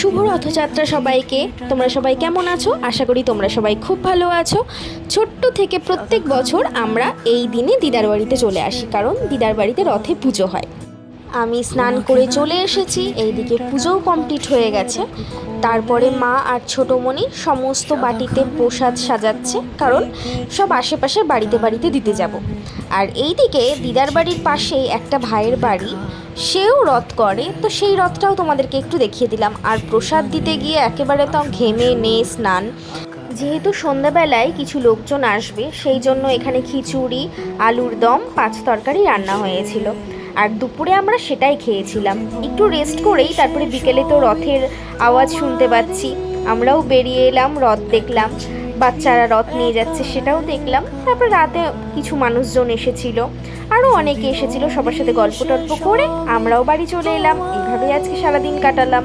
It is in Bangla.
শুভ রথযাত্রা সবাইকে। তোমরা সবাই কেমন আছো? আশা করি তোমরা সবাই খুব ভালো আছো। ছোট্ট থেকে প্রত্যেক বছর আমরা এই দিনে দিদার বাড়িতে চলে আসি, কারণ দিদার বাড়িতে রথে পুজো হয়। আমি স্নান করে চলে এসেছি, এইদিকে পুজোও কমপ্লিট হয়ে গেছে। তারপরে মা আর ছোটোমণি সমস্ত বাটিতে প্রসাদ সাজাচ্ছে, কারণ সব আশেপাশে বাড়িতে বাড়িতে দিতে যাব। আর এইদিকে দিদার বাড়ির পাশে একটা ভাইয়ের বাড়ি, সেও রথ করে, তো সেই রথটাও তোমাদেরকে একটু দেখিয়ে দিলাম। আর প্রসাদ দিতে গিয়ে একেবারে তো ঘেমে নে স্নান। যেহেতু সন্ধ্যাবেলায় কিছু লোকজন আসবে, সেই জন্য এখানে খিচুড়ি, আলুর দম, পাঁচ তরকারি রান্না হয়েছিল। আর দুপুরে আমরা সেটাই খেয়েছিলাম। একটু রেস্ট করেই তারপরে বিকেলে তো রথের আওয়াজ শুনতে পাচ্ছি। আমরাও বেরিয়ে এলাম, রথ দেখলাম, বাচ্চারা রথ নিয়ে যাচ্ছে সেটাও দেখলাম। তারপরে রাতে কিছু মানুষজন এসেছিল আরও অনেকে এসেছিল সবার সাথে গল্প টল্প করে। আমরাও বাড়ি চলে এলাম এইভাবেই আজকে সারাদিন কাটালাম।